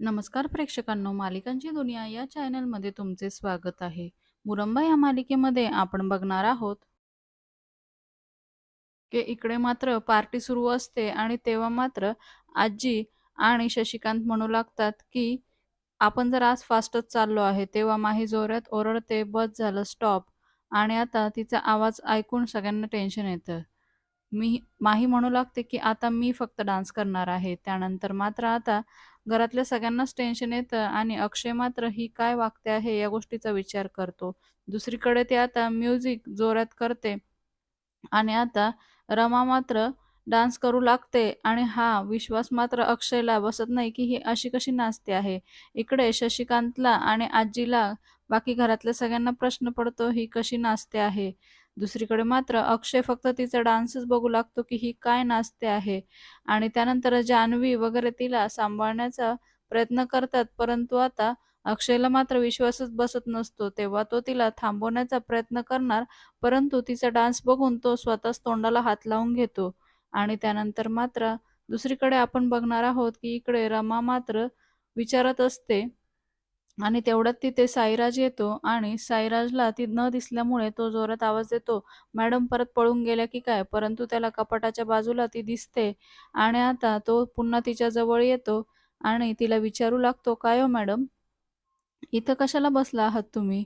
नमस्कार प्रेक्षकांनो, मालिकांची दुनिया या चॅनलमध्ये तुमचे स्वागत आहे. मुरंबा या मालिकेमध्ये आपण बघणार आहोत. की इकडे मात्र पार्टी सुरू असते आणि तेव्हा मात्र आजी आणि शशिकांत म्हणू लागतात की आपण जर आज फास्टच चाललो आहे तेव्हा माही जोरात ओरडते बस झालं स्टॉप आणि आता तिचा आवाज ऐकून सगळ्यांना टेन्शन येतं. मी माही म्हणू लागते की आता मी फक्त डान्स करणार आहे. त्यानंतर मात्र आता घरातल्या सगळ्यांनाच टेन्शन येतं आणि अक्षय मात्र ही काय वागते आहे या गोष्टीचा विचार करतो. दुसरीकडे ते आता म्युझिक जोरात करते आणि आता रमा मात्र डान्स करू लागते आणि हा विश्वास मात्र अक्षयला बसत नाही की ही अशी कशी नाचते आहे. इकडे शशिकांतला आणि आजीला बाकी घरातल्या सगळ्यांना प्रश्न पडतो ही कशी नाचते आहे. दुसरीकडे मात्र अक्षय फक्त तिचा डान्सच बघू लागतो की ही काय नाचते आहे. आणि त्यानंतर जान्हवी वगैरे तिला सांभाळण्याचा प्रयत्न करतात परंतु आता अक्षयला मात्र विश्वासच बसत नसतो. तेव्हा तो तिला थांबवण्याचा प्रयत्न करणार परंतु तिचा डान्स बघून तो स्वतःच तोंडाला हात लावून घेतो. आणि त्यानंतर मात्र दुसरीकडे आपण बघणार आहोत की इकडे रमा मात्र विचारत असते आणि तेवढ्यात तिथे साईराज येतो आणि साईराजला ती न दिसल्यामुळे तो जोरात आवाज देतो मॅडम परत पळून गेल्या की काय? परंतु त्याला कपाटाच्या बाजूला ती दिसते आणि आता तो पुन्हा तिच्या जवळ येतो आणि तिला विचारू लागतो काय हो मॅडम? इथं कशाला बसला आहात तुम्ही?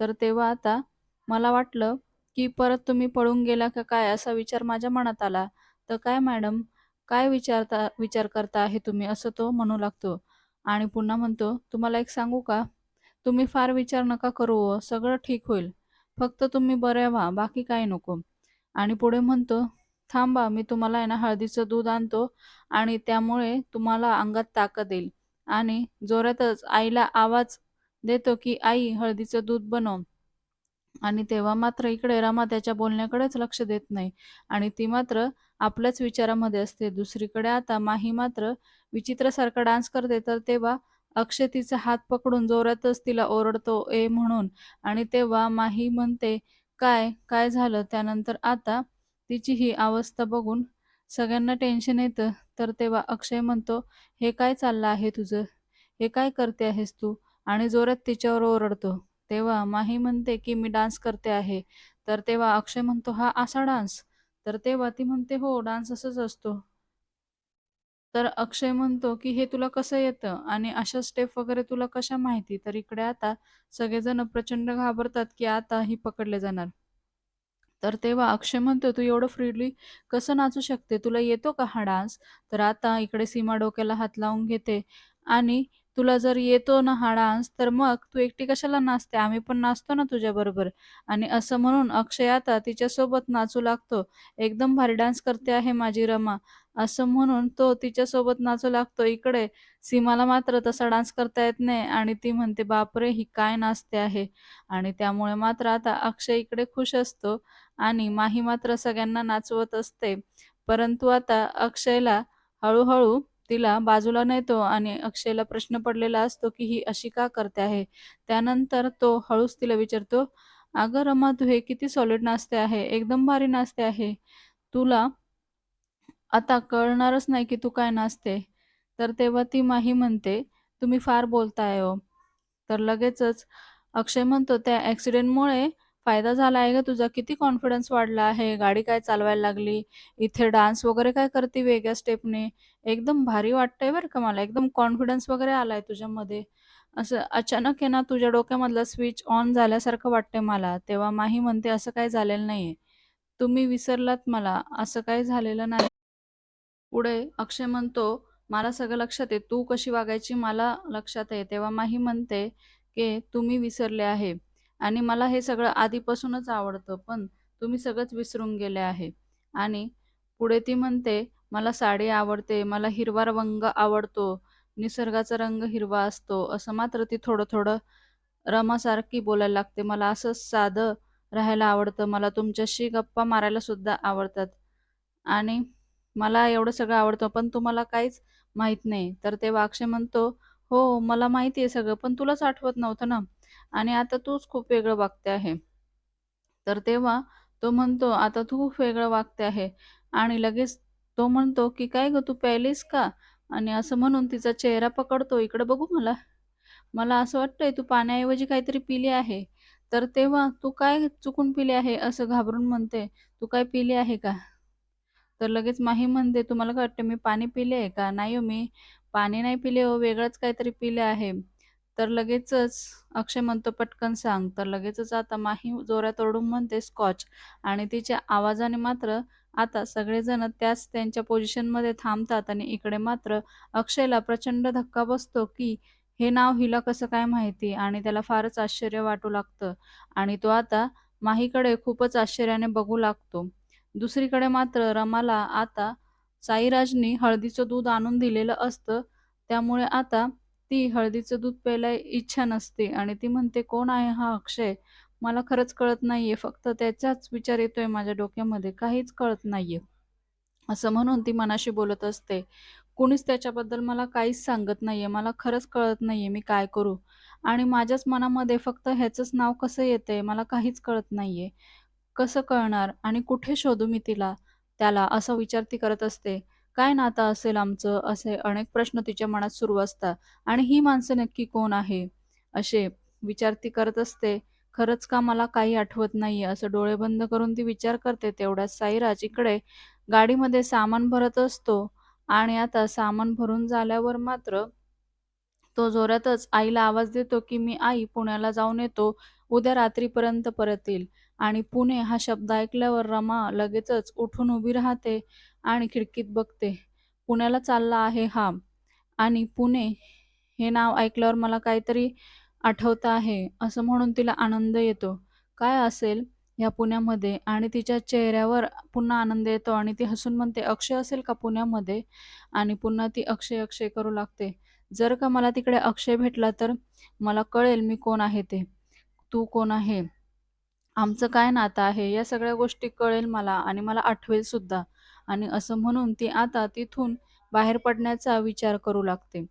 तर तेव्हा आता मला वाटलं की परत तुम्ही पळून गेला का काय असा विचार माझ्या मनात आला. तर काय मॅडम? काय विचारता विचार करता आहे तुम्ही? असं तो म्हणू लागतो. आणि पुन्हा म्हणतो तुम्हाला एक सांगू का? तुम्ही फार विचार नका करू सगळं ठीक होईल. फक्त तुम्ही बरे व्हा बाकी काही नको. आणि पुढे म्हणतो थांबा मी तुम्हाला आहे ना हळदीचं दूध आणतो आणि त्यामुळे तुम्हाला अंगात ताकद येईल. आणि जोरातच आईला आवाज देतो की आई हळदीचं दूध बनव. आणि तेव्हा मात्र इकडे रमा त्याच्या बोलण्याकडेच लक्ष देत नाही. आणि ती मात्र आपल्याच विचारामध्ये असते. दुसरीकडे आता माही मात्र विचित्रासारखा डान्स करते तर तेव्हा अक्षय तिचा हात पकडून जोरातच तिला ओरडतो ए म्हणून. आणि तेव्हा माही म्हणते काय काय झालं? त्यानंतर आता तिची ही अवस्था बघून सगळ्यांना टेन्शन येतं. तर तेव्हा अक्षय म्हणतो हे काय चाललं आहे तुझं? हे काय करते आहेस तू? आणि जोरात तिच्यावर ओरडतो. तेव्हा माही म्हणते की मी डान्स करते आहे. तर तेव्हा अक्षय म्हणतो हा असा डान्स? तर तेव्हा ती म्हणते हो डान्स असंच असतो. तर अक्षय म्हणतो की हे तुला कसं येतं आणि अशा स्टेप वगैरे तुला कशा माहिती? तर इकडे आता सगळेजण प्रचंड घाबरतात की आता ही पकडले जाणार. तर तेव्हा अक्षय म्हणतो तू एवढं फ्रीली कसं नाचू शकते? तुला येतो का हा डान्स? तर आता इकडे सीमा डोक्याला हात लावून घेते आणि तुला जर येतो ना हा डान्स तर मग तू एकटी कशाला नाचते? आम्ही पण नाचतो ना तुझ्याबरोबर आणि असं म्हणून अक्षय आता तिच्यासोबत नाचू लागतो. एकदम भारी डान्स करते आहे माझी रमा. असं म्हणून तो तिच्यासोबत नाचू लागतो इकडे. सीमाला मात्र तसा डान्स करता येत नाही आणि ती म्हणते बापरे ही काय नाचते आहे? आणि त्यामुळे मात्र आता अक्षय इकडे खुश असतो आणि माही मात्र सगळ्यांना नाचवत असते. परंतु आता अक्षयला हळूहळू तिला बाजूला नेतो आणि अक्षयला प्रश्न पडलेला असतो की ही अशी का करते आहे? त्यानंतर तो हळूच तिला विचारतो अगं रमा तू हे किती सॉलिड नाचते आहे? एकदम भारी नाचते आहे. तुला आता कळणारच नाही की तू काय नाचते. तर तेव्हा ती माही म्हणते तुम्ही फार बोलताय हो. तर लगेचच अक्षय म्हणतो त्या ॲक्सिडेंटमुळे फायदा झाला आहे का तुझा? किती कॉन्फिडन्स वाढला आहे? गाडी काय चालवायला लागली? इथे डान्स वगैरे काय करते वेगळ्या स्टेपने एकदम भारी वाटतंय बरं का मला. एकदम कॉन्फिडन्स वगैरे आलाय तुझ्यामध्ये. असं अचानक आहे ना तुझ्या डोक्यामधला स्विच ऑन झाल्यासारखं वाटतंय मला. तेव्हा माही म्हणते असं काही झालेलं नाहीये. तुम्ही विसरलात मला. असं काय झालेलं नाही. पुढे अक्षय म्हणतो मला सगळं लक्षात आहे. तू कशी वागायची? मला लक्षात आहे. तेव्हा माही म्हणते की तुम्ही विसरले आहे. आणि मला हे सगळं आधीपासूनच आवडतं पण तुम्ही सगळंच विसरून गेले आहे. आणि पुढे ती म्हणते मला साडी आवडते मला हिरवा रंग आवडतो निसर्गाचा रंग हिरवा असतो. असं मात्र ती थोडं थोडं रमासारखी बोलायला लागते. मला असंच साधं राहायला आवडतं मला तुमच्याशी गप्पा मारायला सुद्धा आवडतात. आणि मला एवढं सगळं आवडतं पण तुम्हाला काहीच माहीत नाही. तर ते वाक्षे म्हणतो हो मला माहिती आहे सगळं पण तुलाच आठवत नव्हतं ना? आणि आता तूच खूप वेगळं वागते आहे तर तेव्हा तो म्हणतो आता तू खूप वेगळं वागते आहे आणि लगेच तो म्हणतो की काय ग तू प्यायलीस का आणि असं म्हणून तिचा चेहरा पकडतो, "इकडं बघू मला? मला असं वाटतंय तू पाण्याऐवजी काहीतरी पिली आहे." तर तेव्हा, "तू काय चुकून पिले आहे?" असं घाबरून म्हणते, "तू काय पिले आहे का?" तर लगेच माही म्हणते, "तुम्हाला काय वाटतं मी पाणी पिले आहे का? नाही हो, मी पाणी नाही पिले हो, वेगळंच काहीतरी पिले आहे." तर लगेचच अक्षय म्हणतो, "पटकन सांग." तर लगेचच आता माही जोरात ओरडून म्हणते, "स्कॉच." आणि तिच्या आवाजाने मात्र आता सगळेजण त्याच त्यांच्या पोझिशनमध्ये थांबतात आणि इकडे मात्र अक्षयला प्रचंड धक्का बसतो, की हे नाव हिला कसं काय माहिती? आणि त्याला फारच आश्चर्य वाटू लागतं आणि तो आता माहीकडे खूपच आश्चर्याने बघू लागतो. दुसरीकडे मात्र रमाला आता साईराजनी हळदीचं दूध आणून दिलेलं असतं. त्यामुळे आता ती हळदीचं दूध प्यायला इच्छा नसते आणि ती म्हणते, "कोण आहे हा अक्षय? मला खरंच कळत नाहीये. फक्त त्याचाच विचार येतोय माझ्या डोक्यामध्ये. काहीच कळत नाहीये." असं म्हणून ती मनाशी बोलत असते. "कुणीच त्याच्याबद्दल मला काहीच सांगत नाहीये. मला खरंच कळत नाहीये मी काय करू? आणि माझ्याच मनामध्ये फक्त ह्याचंच नाव कसं येतंय? मला काहीच कळत नाहीये. कसं कळणार आणि कुठे शोधू मी तिला त्याला?" असा विचार ती करत असते. काय नातं असेल आमचं? असे अनेक प्रश्न तिच्या मनात सुरू असतात. आणि ही माणसं नक्की कोण आहे? असे विचार ती करत असते. खरंच का मला काही आठवत नाहीये, असं डोळे बंद करून ती विचार करते. तेवढ्यात साईराज इकडे गाडीमध्ये सामान भरत असतो आणि आता सामान भरून झाल्यावर मात्र तो जोरातच आईला आवाज देतो, की "मी आई पुण्याला जाऊन येतो. उद्या रात्रीपर्यंत परत येईल." आणि पुणे हा शब्द ऐकल्यावर रमा लगेचच उठून उभी राहते आणि खिडकीत बघते. पुण्याला चालला आहे हा आणि पुणे हे नाव ऐकल्यावर मला काहीतरी आठवतं आहे, असं म्हणून तिला आनंद येतो. काय असेल या पुण्यामध्ये? आणि तिच्या चेहऱ्यावर पुन्हा आनंद येतो आणि ती हसून म्हणते, "अक्षय असेल का पुण्यामध्ये?" आणि पुन्हा ती अक्षय, अक्षय करू लागते. "जर का मला तिकडे अक्षय भेटला तर मला कळेल मी कोण आहे ते. तू कोण आहे? आमचं काय नातं आहे? या सगळ्या गोष्टी कळेल मला आणि मला आठवेल सुद्धा." आणि असं म्हणून ती आता तिथून बाहेर पडण्याचा विचार करू लागते.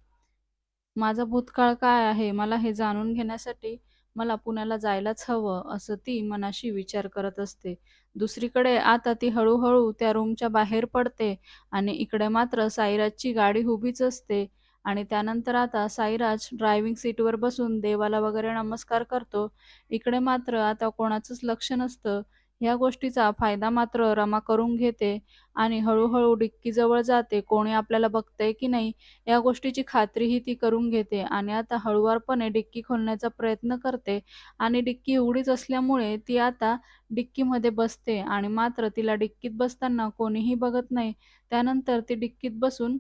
माझा भूतकाळ काय आहे? मला हे जाणून घेण्यासाठी मला पुण्याला जायलाच हवं, असं ती मनाशी विचार करत असते. दुसरीकडे आता ती हळूहळू त्या रूमच्या बाहेर पडते आणि इकडे मात्र साईराजची गाडी उभीच असते आणि त्यानंतर आता साईराज ड्रायव्हिंग सीटवर बसून देवाला वगैरे नमस्कार करतो. इकडे मात्र आता कोणाचंच लक्ष नसतं. ह्या गोष्टीचा फायदा मात्र रमा करून घेते आणि हळूहळू डिक्कीजवळ जाते. कोणी आपल्याला बघतंय की नाही या गोष्टीची खात्रीही ती करून घेते आणि आता हळुवारपणे डिक्की खोलण्याचा प्रयत्न करते आणि डिक्की उघडीच असल्यामुळे ती आता डिक्कीमध्ये बसते आणि मात्र तिला डिक्कीत बसताना कोणीही बघत नाही. त्यानंतर ती डिक्कीत बसून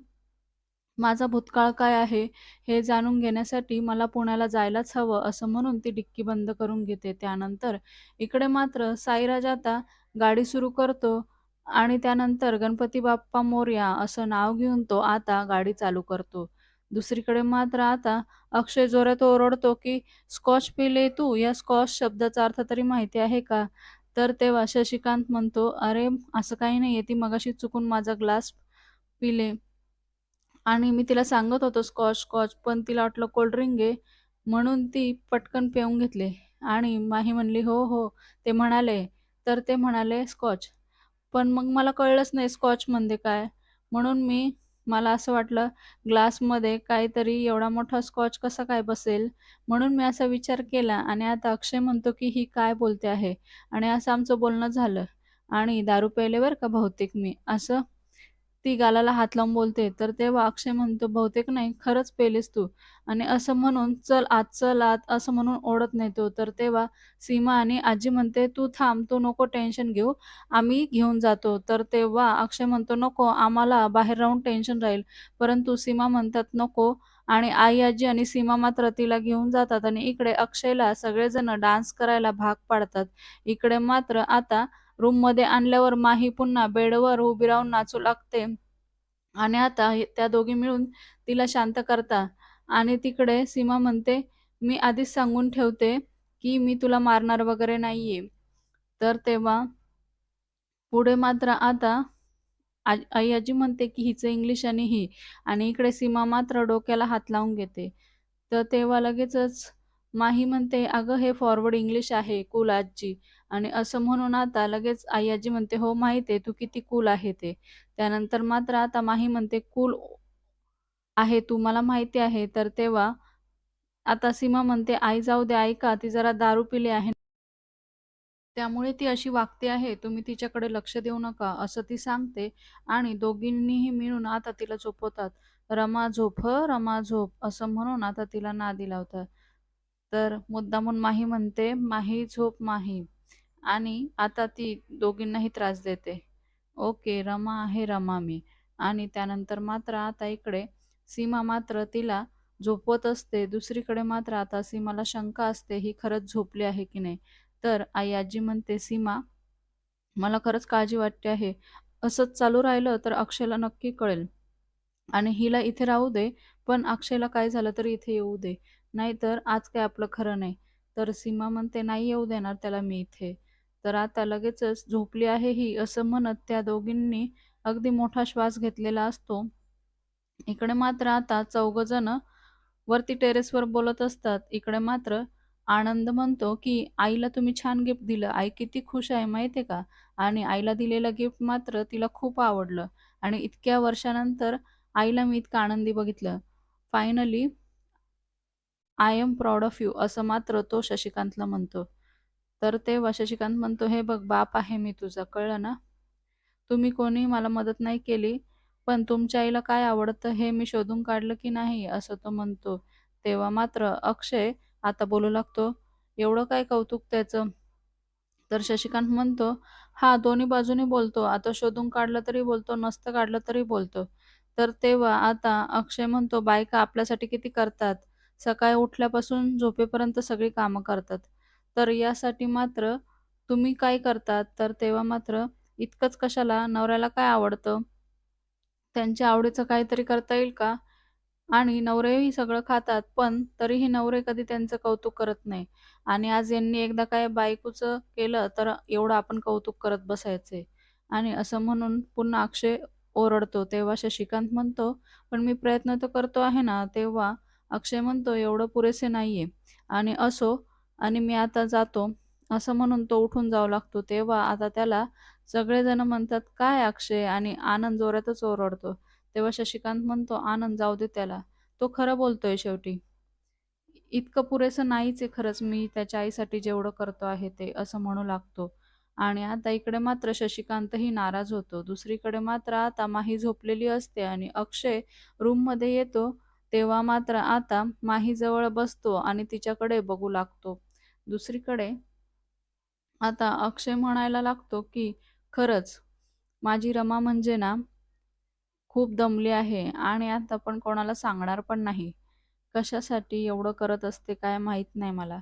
माझा भूतकाळ काय आहे हे जाणून घेण्यासाठी मला पुण्याला जायलाच हवं, असं म्हणून ती डिक्की बंद करून घेते. त्यानंतर इकडे मात्र साईराज आता गाडी सुरू करतो आणि त्यानंतर गणपती बाप्पा मोर्या असं नाव घेऊन तो आता गाडी चालू करतो. दुसरीकडे मात्र आता अक्षय जोरात ओरडतो, की "स्कॉच पिले तू? या स्कॉच शब्दाचा अर्थ तरी माहिती आहे का?" तर तेव्हा शशिकांत म्हणतो, "अरे, असं काही नाहीये. ती मगाशी चुकून माझा ग्लास पिले आणि मी तिला सांगत होतो स्कॉच, स्कॉच, पण तिला वाटलं कोल्ड्रिंक आहे, म्हणून ती पटकन पिऊन घेतले." आणि माही म्हणली, "हो, हो." ते म्हणाले, तर ते म्हणाले, "स्कॉच." पण मग मला कळलंच नाही स्कॉच म्हणजे काय. म्हणून मी मला असं वाटलं ग्लासमध्ये काहीतरी एवढा मोठा स्कॉच कसा काय बसेल? म्हणून मी असा विचार केला आणि आता अक्षय म्हणतो, की "ही काय बोलते आहे?" आणि असं आमचं बोलणं झालं आणि दारू प्यायले बरं का बहुतेक मी, असं ती गालाला हात लावून बोलते. तर तेव्हा अक्षय म्हणतो, "बहुतेक नाही, खरंच पेलीस तू." आणि असं म्हणून, "चल आत, चल आत," असं म्हणून ओढत नेतो. तर तेव्हा सीमा आणि आजी म्हणते, "तू थांब, तू नको टेन्शन घेऊ, आम्ही घेऊन जातो." तर तेव्हा अक्षय म्हणतो, "नको, आम्हाला बाहेर राहून टेन्शन राहील." परंतु सीमा म्हणतात, "नको." आणि आई-आजी आणि सीमा मात्र तिला घेऊन जातात आणि इकडे अक्षयला सगळेजण डान्स करायला भाग पाडतात. इकडे मात्र आता रूममध्ये आणल्यावर माही पुन्हा बेडवर उभी राहून नाचू लागते आणि आता त्या दोघी मिळून तिला शांत करता आणि तिकडे सीमा म्हणते, "मी आधीच सांगून ठेवते, की मी तुला मारणार वगैरे नाहीये." तर तेव्हा पुढे मात्र आता आई-आजी म्हणते, की हिचं इंग्लिश आणि ही आणि इकडे सीमा मात्र डोक्याला हात लावून घेते. तर तेव्हा लगेचच माही म्हणते, "अगं, हे फॉरवर्ड इंग्लिश आहे, कुल आजी." आणि असं म्हणून आता लगेच आई-आजी म्हणते, "हो, माहिती आहे, तू किती कूल आहे ते." त्यानंतर मात्र आता माही म्हणते, "कूल आहे तू मला माहिती आहे. तर तेव्हा आता सीमा म्हणते, "आई जाऊ दे, ऐका ती जरा दारू पिली आहे. त्यामुळे ती अशी वागते आहे. तुम्ही तिच्याकडे लक्ष देऊ नका." असं ती सांगते आणि दोघींनीही मिळून आता तिला झोपवतात. "रमा झोप रमा झोप" असं म्हणून आता तिला नादी लावतात. तर मुद्दामून माही म्हणते, "माही झोप माही" आणि आता ती दोघींनाही त्रास देते. ओके, रमा आहे रमा मी. आणि त्यानंतर मात्र आता इकडे सीमा मात्र तिला झोपवत असते. दुसरीकडे मात्र आता सीमाला शंका असते, ही खरंच झोपली आहे की नाही? तर आई आजी म्हणते, "सीमा, मला खरंच काळजी वाटते आहे. असंच चालू राहिलं तर अक्षयला नक्की कळेल आणि हिला इथे राहू दे, पण अक्षयला काय झालं तर इथे येऊ दे. नाहीतर आज काय आपलं खरं नाही." तर सीमा म्हणते, "नाही येऊ देणार त्याला मी इथे." तर आता लगेचच झोपली आहे ही असं म्हणत त्या दोघींनी अगदी मोठा श्वास घेतलेला असतो. इकडे मात्र आता चौघजण वरती टेरेसवर बोलत असतात. इकडे मात्र आनंद म्हणतो, की "आईला तुम्ही छान गिफ्ट दिलं. आई किती खुश आहे माहिती का? आणि आईला दिलेलं गिफ्ट मात्र तिला खूप आवडलं आणि इतक्या वर्षानंतर आईला मी इतकं आनंदी बघितलं. Finally I am proud of you" असं मात्र तो शशिकांतला म्हणतो. तर तेव्हा शशिकांत म्हणतो, "हे बघ बाप आहे मी तुझा, कळलं ना? तुम्ही कोणी मला मदत नाही केली, पण तुमच्या आईला काय आवडतं हे मी शोधून काढलं की नाही?" असं तो म्हणतो. तेव्हा मात्र अक्षय आता बोलू लागतो, "एवढं काय कौतुक त्याचं?" तर शशिकांत म्हणतो, "हा दोन्ही बाजूनी बोलतो. आता शोधून काढलं तरी बोलतो, नसतं काढलं तरी बोलतो." तर तेव्हा आता अक्षय म्हणतो, "बायका आपल्यासाठी किती करतात. सकाळी उठल्यापासून झोपेपर्यंत सगळी कामं करतात. तर यासाठी मात्र तुम्ही काय करतात?" तर तेव्हा मात्र, "इतकंच कशाला? नवऱ्याला काय आवडतं? त्यांच्या आवडीचं काहीतरी करता येईल का?" आणि नवरेही सगळं खातात, पण तरीही नवरे कधी त्यांचं कौतुक करत नाही. आणि आज यांनी एकदा काय बायकोचं केलं, तर एवढं आपण कौतुक करत बसायचे. आणि असं म्हणून पुन्हा अक्षय ओरडतो. तेव्हा शशिकांत म्हणतो, "पण मी प्रयत्न तर करतो आहे ना." तेव्हा अक्षय म्हणतो, "एवढं पुरेसे नाहीये आणि असो आणि मी आता जातो." असं म्हणून तो उठून जाऊ लागतो. तेव्हा आता त्याला सगळेजण म्हणतात, "काय अक्षय?" आणि आनंद जोरातच ओरडतो. तेव्हा शशिकांत म्हणतो, "आनंद जाऊ दे त्याला. तो खरं बोलतोय शेवटी. इतकं पुरेसं नाहीच आहे खरंच मी त्याच्या आईसाठी जेवढं करतो आहे ते." असं म्हणू लागतो. आणि आता इकडे मात्र शशिकांतही नाराज होतो. दुसरीकडे मात्र आता माही झोपलेली असते आणि अक्षय रूममध्ये येतो. तेव्हा मात्र आता माहीजवळ बसतो आणि तिच्याकडे बघू लागतो. दुसरीकडे आता अक्षय म्हणायला लागतो, की "खरंच माझी रमा म्हणजे ना खूप दमली आहे आणि आता पण कोणाला सांगणार पण नाही. कशासाठी एवढं करत असते काय माहीत नाही मला."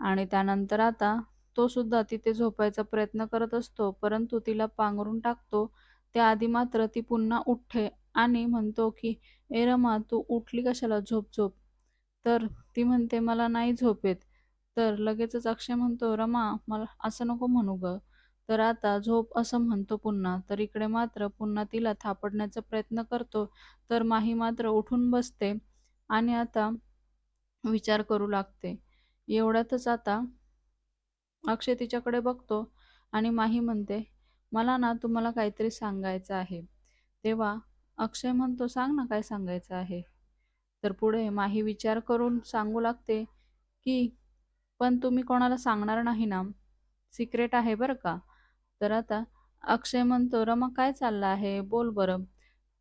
आणि त्यानंतर आता तो सुद्धा तिथे झोपायचा प्रयत्न करत असतो, परंतु तिला पांघरून टाकतो. त्याआधी मात्र ती पुन्हा उठते आणि म्हणतो, की "ए रमा, तू उठली कशाला? झोप, झोप." तर ती म्हणते, "मला नाही झोप येत." तर लगेचच अक्षय म्हणतो, "रमा, मला असं नको म्हणू ग तर आता झोप असं म्हणतो पुन्हा. तर इकडे मात्र पुन्हा तिला थापडण्याचा प्रयत्न करतो. तर माही मात्र उठून बसते आणि आता विचार करू लागते. एवढ्यातच आता अक्षय तिच्याकडे बघतो आणि माही म्हणते, "मला ना तुम्हाला काहीतरी सांगायचं आहे." तेव्हा अक्षय म्हणतो, "सांग ना काय सांगायचं आहे?" तर पुढे माही विचार करून सांगू लागते, की "पण तुम्ही कोणाला सांगणार नाही ना? सिक्रेट आहे बरं का." तर आता अक्षय म्हणतो, "रमा काय चाललं आहे? बोल बरं."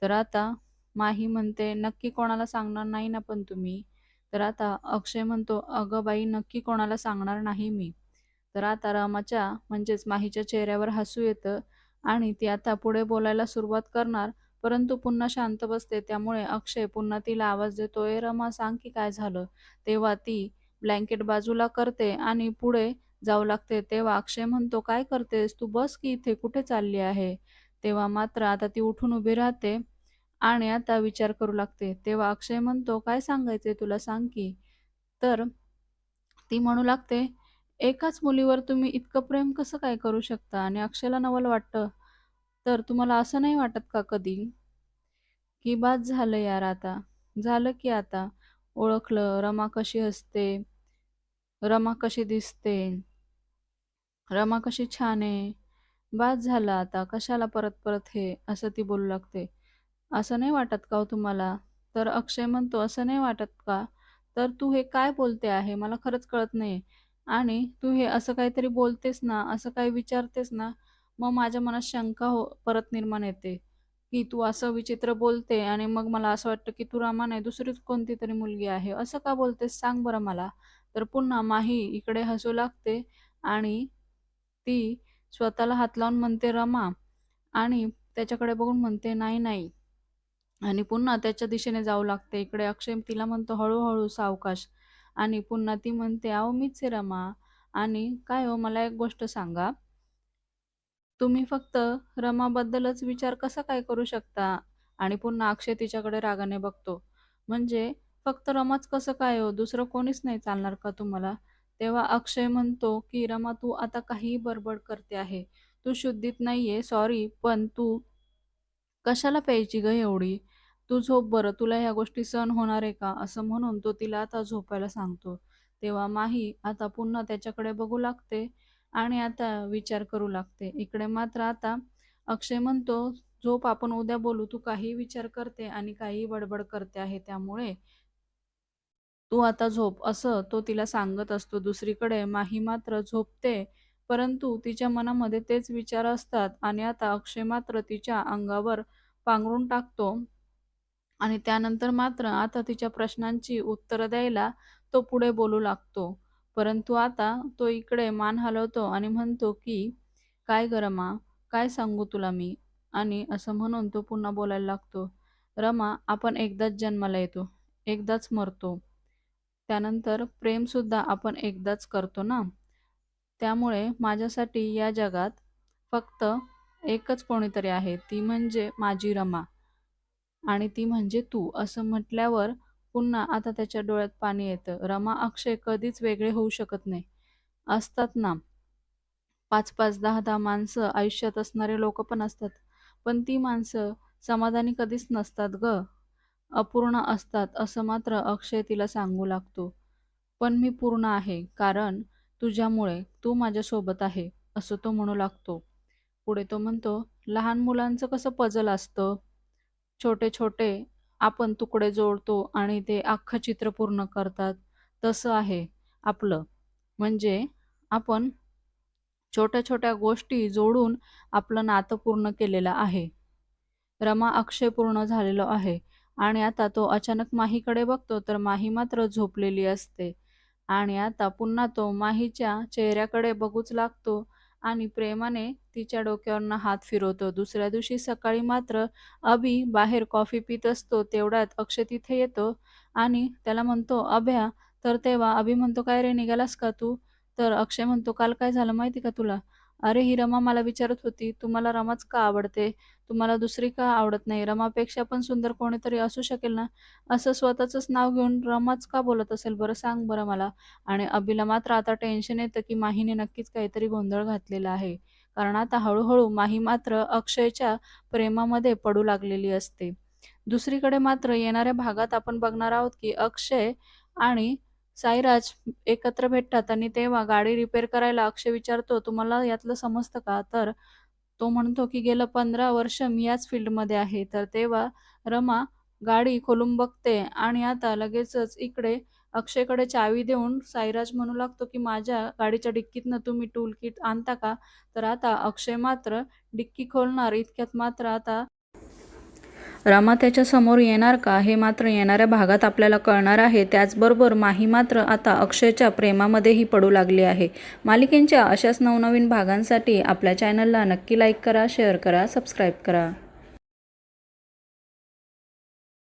तर आता माही म्हणते, "नक्की कोणाला सांगणार नाही ना पण तुम्ही?" तर आता अक्षय म्हणतो, "अगं बाई, नक्की कोणाला सांगणार नाही मी." तर आता रमाच्या म्हणजेच माहीच्या चेहऱ्यावर हसू येतं आणि ती आता पुढे बोलायला सुरुवात करणार, परंतु पुन्हा शांत बसते. त्यामुळे अक्षय पुन्हा तिला आवाज देतो, "ए रमा, सांग की काय झालं?" तेव्हा ती ब्लँकेट बाजूला करते आणि पुढे जाऊ लागते. तेव्हा अक्षय म्हणतो, "काय करतेस? तू बस की इथे, कुठे चालली आहे?" तेव्हा मात्र आता ती उठून उभी राहते आणि आता विचार करू लागते. तेव्हा अक्षय म्हणतो, "काय सांगायचे तुला सांग की?" तर ती म्हणू लागते, "एकाच मुलीवर तुम्ही इतकं प्रेम कसं काय करू शकता? आणि अक्षयला नवल वाटतं, तर तुम्हाला असं नाही वाटत का कधी, की बात झालं यार आता. झालं की आता ओळखलं रमा कशी असते, रमा कशी दिसते, रमा कशी छान आहे. बास झालं आता. कशाला परत-परत हे?" असं ती बोलू लागते. "असं नाही वाटत का हो तुम्हाला?" तर अक्षय म्हणतो, "असं नाही वाटत का? तर तू हे काय बोलते आहे? मला खरंच कळत नाही आणि तू हे असं काहीतरी बोलतेस ना, असं काही विचारतेस ना, मग माझ्या मनात शंका हो परत निर्माण येते, की तू असं विचित्र बोलते आणि मग मला असं वाटतं, की तू रमा नाही दुसरीच कोणती तरी मुलगी आहे. असं का बोलतेस सांग बरं मला." तर पुन्हा माही इकडे हसू लागते आणि ती स्वतःला हात लावून म्हणते, "रमा" आणि त्याच्याकडे बघून म्हणते, "नाही, नाही." आणि पुन्हा त्याच्या दिशेने जाऊ लागते. इकडे अक्षय तिला म्हणतो, हळूहळू सावकाश." आणि पुन्हा ती म्हणते, "अहो, मीच आहे रमा." आणि "काय हो, मला एक गोष्ट सांगा, तुम्ही फक्त रमाबद्दलच विचार कसा काय करू शकता?" आणि पुन्हा अक्षय तिच्याकडे रागाने बघतो. "म्हणजे फक्त रमाच कसं काय हो? दुसरं कोणीच नाही चालणार का तुम्हाला?" तेव्हा अक्षय म्हणतो, की "रमा, तू आता काहीही बडबड करते आहे. तू शुद्धीत नाहीये, सॉरी, पण तू कशाला प्यायची ग एवढी? तू झोप बरं, तुला ह्या गोष्टी सहन होणार आहे का?" असं म्हणून तो तिला आता झोपायला सांगतो. तेव्हा माही आता पुन्हा त्याच्याकडे बघू लागते आणि आता विचार करू लागते. इकडे मात्र आता अक्षय म्हणतो, "झोप, आपण उद्या बोलू. तू काहीही विचार करते आणि काहीही बडबड करते आहे, त्यामुळे तू आता झोप." असं तो तिला सांगत असतो. दुसरीकडे माही मात्र झोपते, परंतु तिच्या मनामध्ये तेच विचार असतात आणि आता अक्षय मात्र तिच्या अंगावर पांघरून टाकतो आणि त्यानंतर मात्र आता तिच्या प्रश्नांची उत्तरं द्यायला तो पुढे बोलू लागतो. परंतु आता तो इकडे मान हलवतो आणि म्हणतो, की "काय ग रमा, काय सांगू तुला मी?" आणि असं म्हणून तो पुन्हा बोलायला लागतो, "रमा, आपण एकदाच जन्माला येतो, एकदाच मरतो. त्यानंतर प्रेमसुद्धा आपण एकदाच करतो ना. त्यामुळे माझ्यासाठी या जगात फक्त एकच कोणीतरी आहे, ती म्हणजे माझी रमा आणि ती म्हणजे तू." असं म्हटल्यावर पुन्हा आता त्याच्या डोळ्यात पाणी येतं. रमा, अक्षय कधीच वेगळे होऊ शकत नाही. असतात ना 5-5, 10-10 माणसं आयुष्यात असणारे लोक पण असतात. पण ती माणसं समाधानी कधीच नसतात गं. अपूर्ण असतात, असं मात्र अक्षय तिला सांगू लागतो. "पण मी पूर्ण आहे, कारण तुझ्यामुळे. तू माझ्यासोबत आहे," असं तो म्हणू लागतो. पुढे तो म्हणतो, "लहान मुलांचं कसं पजल असतं, छोटे-छोटे आपण तुकडे जोडतो आणि ते अख्खं चित्र पूर्ण करतात, तसं आहे आपलं. म्हणजे आपण छोट्या-छोट्या गोष्टी जोडून आपलं नातं पूर्ण केलेलं आहे." रमा, अक्षय पूर्ण झालेलो आहे आणि आता तो अचानक माहीकडे बघतो, तर माही मात्र झोपलेली असते आणि आता पुन्हा तो माहीच्या चेहऱ्याकडे बघूच लागतो आणि प्रेमाने तिच्या डोक्यावरनं हात फिरवतो. दुसऱ्या दिवशी सकाळी मात्र अभि बाहेर कॉफी पीत असतो, तेवढ्यात अक्षय तिथे येतो आणि त्याला म्हणतो, "अभ्या." तर तेव्हा अभि म्हणतो, "काय रे, निघालास का तू?" तर अक्षय म्हणतो, "काल काय झालं माहिती का तुला? अरे, ही रमा मला विचारत होती, तुम्हाला रमाच का आवडते? तुम्हाला दुसरी का आवडत नाही? रमापेक्षा पण सुंदर कोणीतरी असू शकेल ना?" असं स्वतःचंच नाव घेऊन रमाच का बोलत असेल बरं, सांग बरं मला. आणि अभिला मात्र आता टेन्शन येतं, की माहीने नक्कीच काहीतरी गोंधळ घातलेला आहे. कारण आता हळूहळू माही मात्र अक्षयच्या प्रेमामध्ये पडू लागलेली असते. दुसरीकडे मात्र येणाऱ्या भागात आपण बघणार आहोत, की अक्षय आणि साईराज एकत्र भेटतात आणि तेव्हा गाडी रिपेअर करायला अक्षय विचारतो, "तुम्हाला यातलं समजतं का?" तर तो म्हणतो, की "गेलं 15 वर्ष मी याच फील्डमध्ये आहे." तर तेव्हा रमा गाडी खोलून बघते आणि आता लगेचच इकडे अक्षयकडे चावी देऊन साईराज म्हणू लागतो, की "माझ्या गाडीच्या डिक्कीतनं तुम्ही टूल किट आणता का?" तर आता अक्षय मात्र डिक्की खोलणार इतक्यात मात्र आता रमा त्याच्यासमोर येणार का, हे मात्र येणाऱ्या भागात आपल्याला कळणार आहे. त्याचबरोबर माही मात्र आता अक्षयच्या प्रेमामध्येही पडू लागली आहे. मालिकेंच्या अशाच नवनवीन भागांसाठी आपल्या चॅनलला नक्की लाईक करा, शेअर करा, सबस्क्राईब करा.